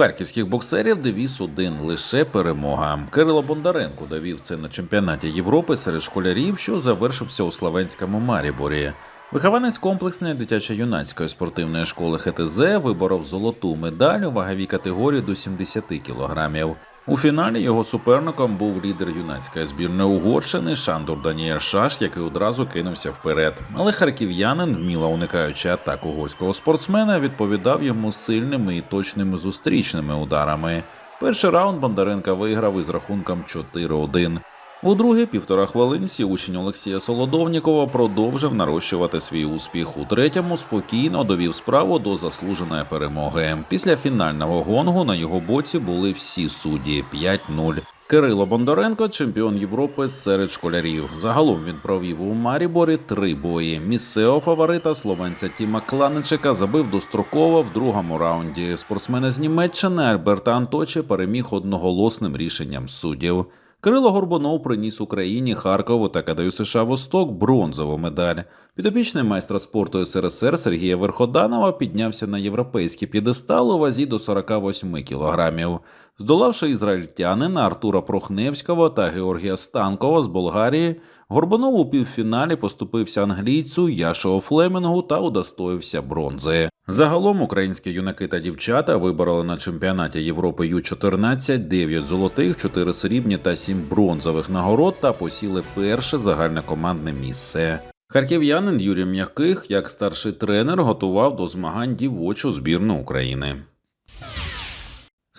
харківських боксерів девіз один лише перемога. Кирило Бондаренко довів це на чемпіонаті Європи серед школярів, що завершився у Словенському Маріборі. Вихованець комплексної дитячо-юнацької спортивної школи ХТЗ виборов золоту медаль у ваговій категорії до 70 кілограмів. У фіналі його суперником був лідер юнацької збірної Угорщини Шандур Данія Шаш, який одразу кинувся вперед. Але харків'янин, вміло уникаючи атак угорського спортсмена, відповідав йому сильними і точними зустрічними ударами. Перший раунд Бондаренка виграв із рахунком 4-1. У другій півтора хвилинці учень Олексія Солодовнікова продовжив нарощувати свій успіх. У третьому спокійно довів справу до заслуженої перемоги. Після фінального гонгу на його боці були всі судді 5-0. Кирило Бондаренко, чемпіон Європи серед школярів. Загалом він провів у Маріборі три бої. Місцевого фаворита словенця Тіма Кланичика забив достроково в другому раунді. Спортсмен з Німеччини Альберта Анточі переміг одноголосним рішенням суддів. Кирило Горбунов приніс Україні Харкову та КДЮ США Восток бронзову медаль. Підопічний майстра спорту СРСР Сергія Верходанова піднявся на європейський п'єдестал у вазі до 48 кілограмів, здолавши ізраїльтянина Артура Прохневського та Георгія Станкова з Болгарії. Горбунов у півфіналі поступився англійцю Яшо Флемінгу та удостоївся бронзи. Загалом українські юнаки та дівчата вибороли на чемпіонаті Європи Ю-14 9 золотих, 4 срібні та 7 бронзових нагород та посіли перше загальнокомандне місце. Харків'янин Юрій М'яких, як старший тренер, готував до змагань дівочу збірну України.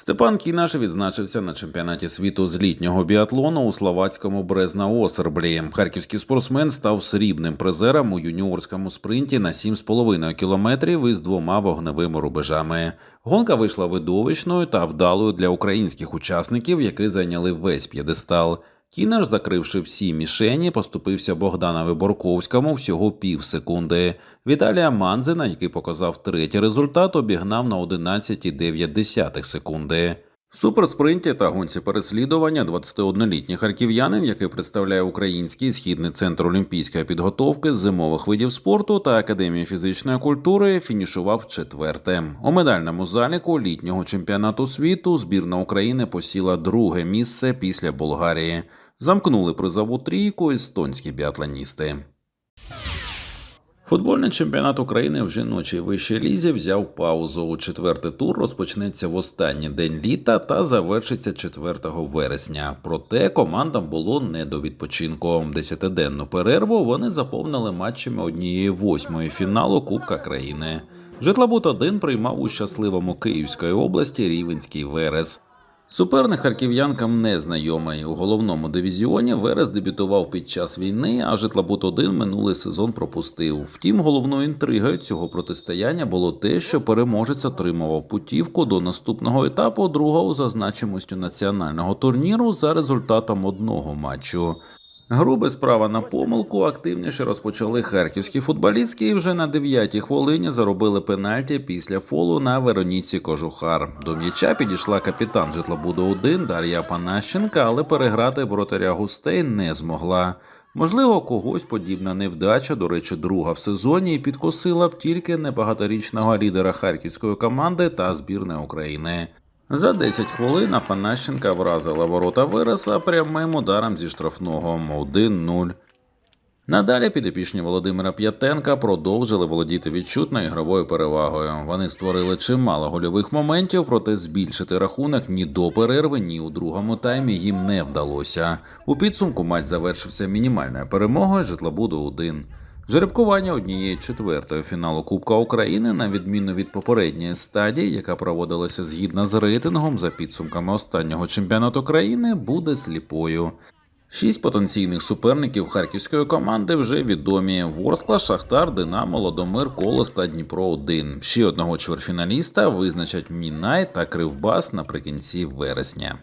Степан Кінаш відзначився на чемпіонаті світу з літнього біатлону у словацькому Брезна Осерблі. Харківський спортсмен став срібним призером у юніорському спринті на 7,5 кілометрів із двома вогневими рубежами. Гонка вийшла видовищною та вдалою для українських учасників, які зайняли весь п'єдестал. Кінаш, закривши всі мішені, поступився Богданові Борковському всього пів секунди. Віталія Манзина, який показав третій результат, обігнав на 11,9 секунди. Суперспринті та гонці переслідування 21-літній харків'янин, який представляє Український східний центр олімпійської підготовки зимових видів спорту та академії фізичної культури, фінішував четвертим. У медальному заліку літнього чемпіонату світу збірна України посіла друге місце після Болгарії. Замкнули призову трійку естонські біатлоністи. Футбольний чемпіонат України в жіночій вищій лізі взяв паузу. Четвертий тур розпочнеться в останній день літа та завершиться 4 вересня. Проте командам було не до відпочинку. Десятиденну перерву вони заповнили матчами однієї восьмої фіналу Кубка країни. Житлобут 1 приймав у щасливому Київської області Рівенський Верес. Суперник харків'янкам не знайомий. У головному дивізіоні Верес дебютував під час війни, а Житлобут 1 минулий сезон пропустив. Втім, головною інтригою цього протистояння було те, що переможець отримував путівку до наступного етапу другого за значимостю національного турніру за результатом одного матчу. Гру без права на помилку активніше розпочали харківські футболістки і вже на 9-й хвилині заробили пенальті після фолу на Вероніці Кожухар. До м'яча підійшла капітан житлобуду 1 Дар'я Панащенка, але переграти воротаря гостей не змогла. Можливо, когось подібна невдача, до речі, друга в сезоні, підкосила б тільки небагаторічного лідера харківської команди та збірної України. За 10 хвилин Панащенка вразила ворота Вереса прямим ударом зі штрафного 1-0. Надалі підопічні Володимира П'ятенка продовжили володіти відчутною ігровою перевагою. Вони створили чимало гольових моментів, проте збільшити рахунок ні до перерви, ні у другому таймі їм не вдалося. У підсумку матч завершився мінімальною перемогою житлобуду 1 Жеребкування однієї четвертої фіналу Кубка України, на відміну від попередньої стадії, яка проводилася згідно з рейтингом за підсумками останнього чемпіонату країни, буде сліпою. Шість потенційних суперників харківської команди вже відомі: Ворскла, Шахтар, Динамо, Лодомир, Колос та Дніпро 1 Ще одного чвертьфіналіста визначать Мінай та Кривбас наприкінці вересня.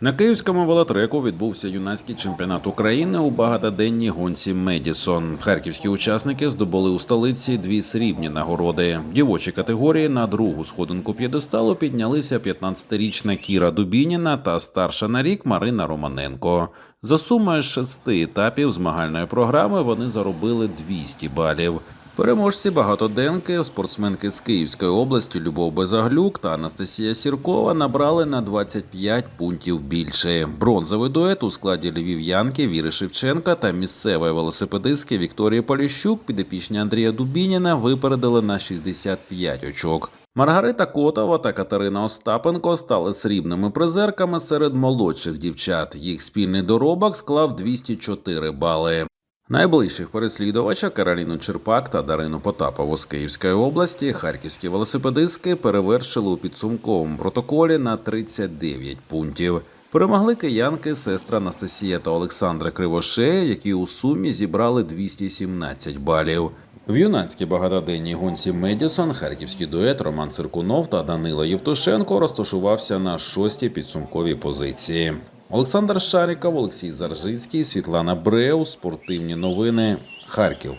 На київському велотреку відбувся юнацький чемпіонат України у багатоденній гонці Медісон. Харківські учасники здобули у столиці дві срібні нагороди. В дівочій категорії на другу сходинку п'єдесталу піднялися 15-річна Кіра Дубініна та старша на рік Марина Романенко. За сумою шести етапів змагальної програми вони заробили 200 балів. Переможці багатоденки, спортсменки з Київської області Любов Безаглюк та Анастасія Сіркова набрали на 25 пунктів більше. Бронзовий дует у складі львів'янки Віри Шевченка та місцевої велосипедистки Вікторії Поліщук підопічні Андрія Дубініна випередили на 65 очок. Маргарита Котова та Катерина Остапенко стали срібними призерками серед молодших дівчат. Їх спільний доробок склав 204 бали. Найближчих переслідувача Кароліну Черпак та Дарину Потапову з Київської області харківські велосипедистки перевершили у підсумковому протоколі на 39 пунктів. Перемогли киянки сестра Анастасія та Олександра Кривошея, які у сумі зібрали 217 балів. В юнацькій багатоденній гонці Медісон харківський дует Роман Циркунов та Данила Євтушенко розташувався на шостій підсумковій позиції. Олександр Шаріков, Олексій Заржицький, Світлана Бреу, спортивні новини, Харків.